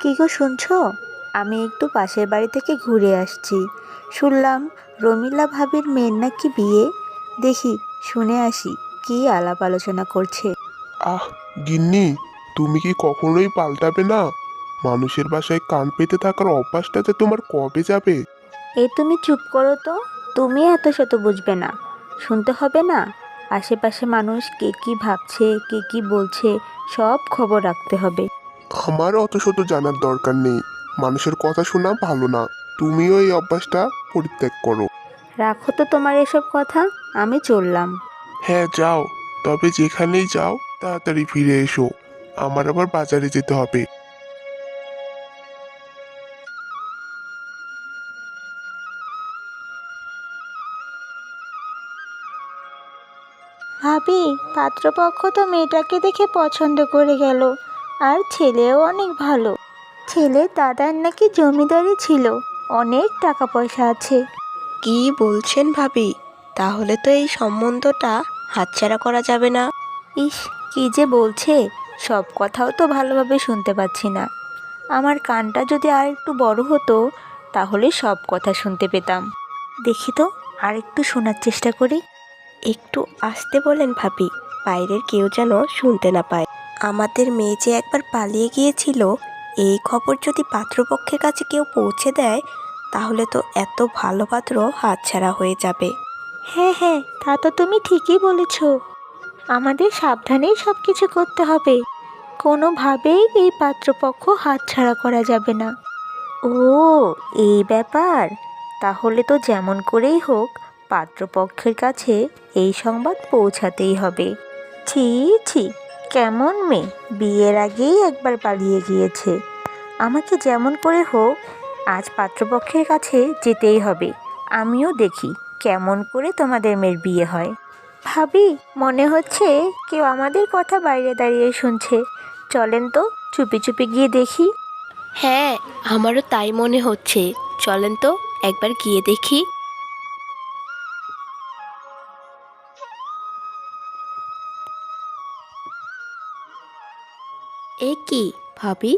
কি গো শুনছো? আমি একটু পাশের বাড়ি থেকে ঘুরে আসছি। শুনলাম রমিলা ভাবির মেয়ের নাকি বিয়ে। দেখি শুনে আসি কি আলাপ আলোচনা করছে। আহ গিন্নি তুমি কি কখনোই পাল্টাবে না? মানুষের বাসায় কান পেতে থাকার অভ্যাসটা যে তোমার কবে যাবে? এ তুমি চুপ করো তো তুমি এত শত বুঝবে না। শুনতে হবে না আশেপাশে মানুষ কে কি ভাবছে কে কি বলছে সব খবর রাখতে হবে। আমার অত শত জানার দরকার নেই। মানুষের কথা শোনা ভালো না। তুমিও এই অভ্যাসটা পরিত্যাগ করো। রাখো তো তোমার এসব কথা আমি চললাম। হ্যাঁ যাও। তবে যেখানেই যাও তাড়াতাড়ি ফিরে এসো। আমার আবার বাজারে যেতে হবে। ভাবি পাত্রপক্ষ তো মেয়েটাকে দেখে পছন্দ করে গেল। আর ছেলেও অনেক ভালো। ছেলে দাদার নাকি জমিদারি ছিল। অনেক টাকা পয়সা আছে। কি বলছেন ভাবি? তাহলে তো এই সম্বন্ধটা হাতছাড়া করা যাবে না। ইস কি যে বলছে? সব কথাও তো ভালোভাবে শুনতে পাচ্ছি না। আমার কানটা যদি আর একটু বড় হতো তাহলে সব কথা শুনতে পেতাম। দেখি তো আর একটু শোনার চেষ্টা করি। একটু আসতে বলেন ভাবি বাইরের কেউ যেন শুনতে না পায়। আমাদের মেয়ে যে একবার পালিয়ে গিয়েছিল এই খবর যদি পাত্রপক্ষের কাছে কেউ পৌঁছে দেয় তাহলে তো এত ভালো পাত্র হাতছাড়া হয়ে যাবে। হ্যাঁ হ্যাঁ তা তো তুমি ঠিকই বলেছ। আমাদের সাবধানেই সব কিছু করতে হবে। কোনোভাবেই এই পাত্রপক্ষ হাতছাড়া করা যাবে না। ও এই ব্যাপার? তাহলে তো যেমন করেই হোক পাত্রপক্ষের কাছে এই সংবাদ পৌঁছাতেই হবে। ছি ছি। কেমন মেয়ে? বিয়ের আগেই একবার পালিয়ে গিয়েছে। আমাকে যেমন করে হোক, আজ পাত্রপক্ষের কাছে যেতেই হবে। আমিও দেখি কেমন করে তোমাদের মেয়ের বিয়ে হয়। ভাবি, মনে হচ্ছে কেউ আমাদের কথা বাইরে দাঁড়িয়ে শুনছে। চলেন তো, চুপি চুপি গিয়ে দেখি। হ্যাঁ আমারও তাই মনে হচ্ছে। চলেন তো, একবার গিয়ে দেখি। এ কি ভাবি?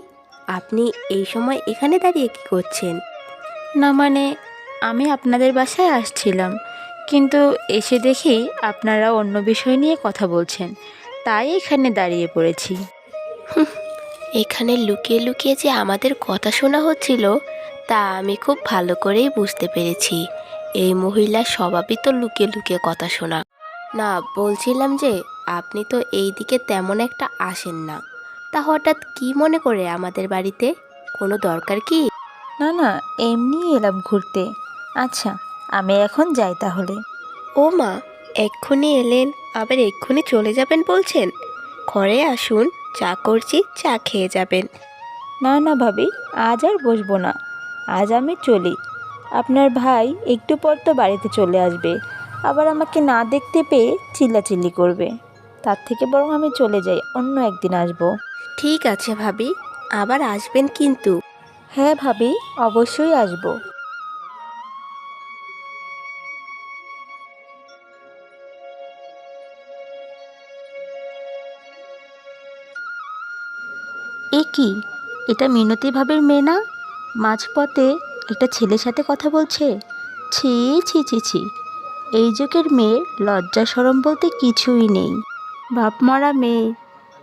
আপনি এই সময় এখানে দাঁড়িয়ে কি করছেন? না মানে আমি আপনাদের বাসায় আসছিলাম কিন্তু এসে দেখি আপনারা অন্য বিষয় নিয়ে কথা বলছেন তাই এখানে দাঁড়িয়ে পড়েছি। এখানে লুকিয়ে লুকিয়ে যে আমাদের কথা শোনা হচ্ছিল তা আমি খুব ভালো করেই বুঝতে পেরেছি। এই মহিলার স্বভাবই তো লুকিয়ে লুকিয়ে কথা শোনা। না বলছিলাম যে আপনি তো এই দিকে তেমন একটা আসেন না। তা হঠাৎ কি মনে করে আমাদের বাড়িতে? কোনো দরকার কি? না না এমনি এলাম ঘুরতে। আচ্ছা আমি এখন যাই তাহলে। ও মা এক্ষুনি এলেন আবার এক্ষুনি চলে যাবেন বলছেন? ঘরে আসুন চা করছি চা খেয়ে যাবেন। না না ভাবি আজ আর বসবো না। আজ আমি চলি। আপনার ভাই একটু পর তো বাড়িতে চলে আসবে। আবার আমাকে না দেখতে পেয়ে চিল্লাচিল্লি করবে। তার থেকে বরং আমি চলে যাই অন্য একদিন আসব। ঠিক আছে ভাবি আবার আসবেন কিন্তু। হ্যাঁ ভাবি অবশ্যই আসব। এ কি? এটা মিনতি ভাবের মেয়ে না? মাঝপথে একটা ছেলের সাথে কথা বলছে? ছি ছি ছি ছি। এই যুগের মেয়ের লজ্জা সরম বলতে কিছুই নেই। বাপ মরা মেয়ে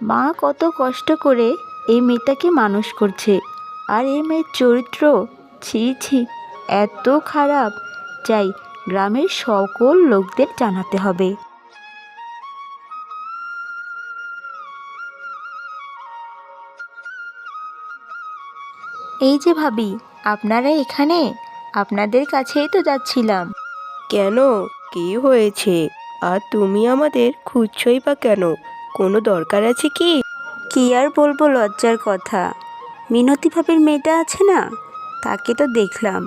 মা কত কষ্ট করে এই মেয়েটাকে মানুষ করছে। আর এই মেয়ের চরিত্র, ছি ছি, এত খারাপ, যাই গ্রামের সকল লোকদের জানাতে হবে। এই যে ভাবি, আপনারা এখানে? আপনাদের কাছেই তো যাচ্ছিলাম। কেন? কি হয়েছে? আর তুমি আমাদের খুঁজছই বা কেন? কোনো দরকার আছে কি? কি আর বলব লজ্জার কথা। মিনতি ভাবির মেয়েটা আছে না? তাকে তো দেখলাম।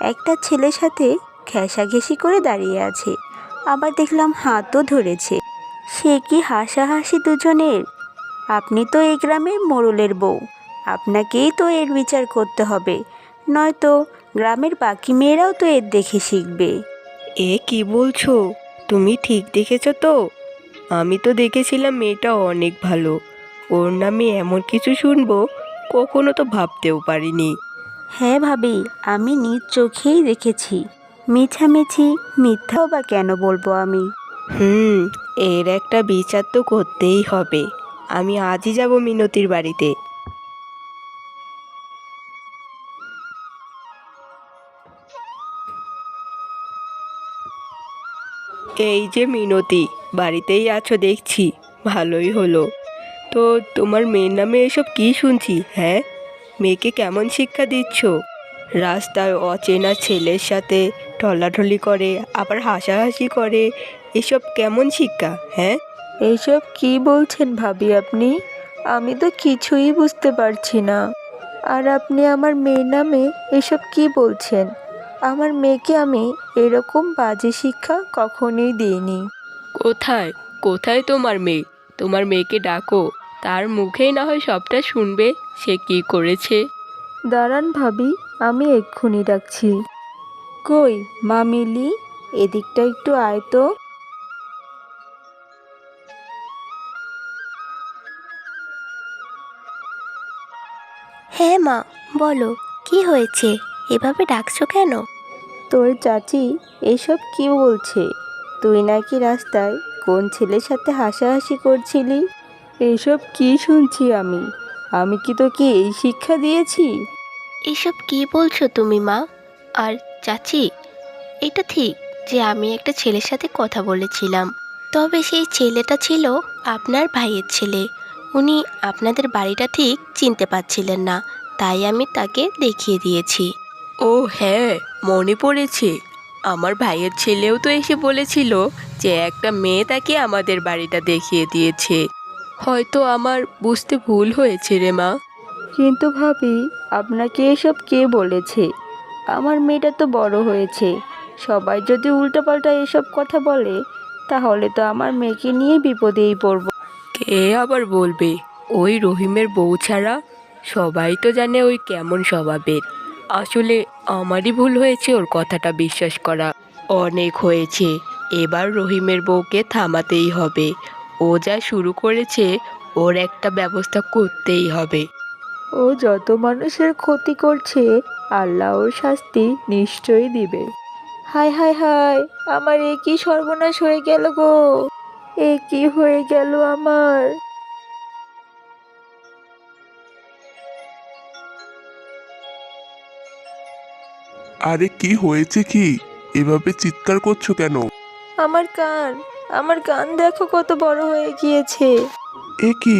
একটা ছেলের সাথে ঘেঁষাঘেঁষি করে দাঁড়িয়ে আছে। আবার দেখলাম হাতও ধরেছে। সে কি হাসাহাসি দুজনের? আপনি তো এই গ্রামের মোড়লের বউ। আপনাকেই তো এর বিচার করতে হবে। নয়তো গ্রামের বাকি মেয়েরাও তো এর দেখে শিখবে। এ কি বলছো? তুমি ঠিক দেখেছ তো? আমি তো দেখেছিলাম মেয়েটা অনেক ভালো। ওর নামে এমন কিছু শুনব কখনো তো ভাবতেও পারিনি। হ্যাঁ ভাবি আমি নিজ চোখেই দেখেছি। মিছামিছি মিথ্যাও বা কেন বলব আমি? হুম এর একটা বিচার তো করতেই হবে। আমি আজই যাব মিনতির বাড়িতে। এই যে মিনতি বাড়িতেই আছো দেখছি, ভালোই হলো। তো তোমার মেয়ের নামে এসব কি শুনছি হ্যাঁ? মেয়েকে কেমন শিক্ষা দিচ্ছ? রাস্তায় অচেনা ছেলের সাথে ঠলাঠলি করে, আবার হাসাহাসি করে, এসব কেমন শিক্ষা হ্যাঁ? এইসব কি বলছেন ভাবি আপনি? আমি তো কিছুই বুঝতে পারছি না। আর আপনি আমার মেয়ের নামে এসব কি বলছেন? আমার মেয়েকে আমি এরকম বাজে শিক্ষা কখনোই দিইনি। কোথায়? কোথায় তোমার মেয়ে? তোমার মেয়েকে ডাকো। তার মুখেই না হয় সবটা শুনবে। সে কি করেছে? দাঁড়ান ভাবি আমি এক্ষুনি ডাকছি। কই মা মিলি এদিকটা একটু আয় তো। হ্যাঁ মা বলো কি হয়েছে? এভাবে ডাকছো কেন? তোর চাচি এসব কি বলছে? তুই নাকি রাস্তায় কোন ছেলের সাথে হাসাহাসি করছিলি? এসব কি শুনছি আমি? আমি কি তোকে এই শিক্ষা দিয়েছি? এসব কি বলছো তুমি মা? আর চাচি এটা ঠিক যে আমি একটা ছেলের সাথে কথা বলেছিলাম। তবে সেই ছেলেটা ছিল আপনার ভাইয়ের ছেলে। উনি আপনাদের বাড়িটা ঠিক চিনতে পারছিলেন না তাই আমি তাকে দেখিয়ে দিয়েছি। ও হ্যাঁ মনে পড়েছে। আমার ভাইয়ের ছেলেও তো এসে বলেছিল যে একটা মেয়ে তাকে আমাদের বাড়িটা দেখিয়ে দিয়েছে। হয়তো আমার বুঝতে ভুল হয়েছে রে মা। কিন্তু ভাবি আপনাকে এসব কে বলেছে? আমার মেয়েটা তো বড় হয়েছে। সবাই যদি উল্টোপাল্টা এসব কথা বলে তাহলে তো আমার মেয়েকে নিয়ে বিপদেই পড়ব। কে আবার বলবে? ওই রহিমের বউ ছাড়া সবাই তো জানে ওই কেমন স্বভাবের। আসলে আমারই ভুল হয়েছে ওর কথাটা বিশ্বাস করা। অনেক হয়েছে। এবার রহিমের বউকে থামাতেই হবে। ও যা শুরু করেছে, ওর একটা ব্যবস্থা করতেই হবে। ও যত মানুষের ক্ষতি করছে আল্লাহ ওর শাস্তি নিশ্চয়ই দিবে। হায় হায় হায়, আমার এ কি সর্বনাশ হয়ে গেল গো। এ কি হয়ে গেল আমার? আরে কি হয়েছে কি? এভাবে চিৎকার করছ কেন? আমার কান আমার কান দেখো কত বড় হয়ে গিয়েছে। এ কি?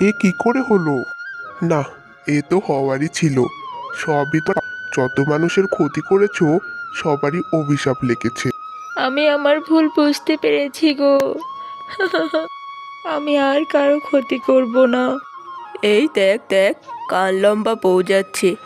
এ কি করে হলো? না এ তো হওয়ারই ছিল। সবই তো যত মানুষের ক্ষতি করেছ সবারই অভিশাপ লেগেছে। আমি আমার ভুল বুঝতে পেরেছি গো। আমি আর কারও ক্ষতি করব না। এই দেখ দেখ কান লম্বা যাচ্ছে।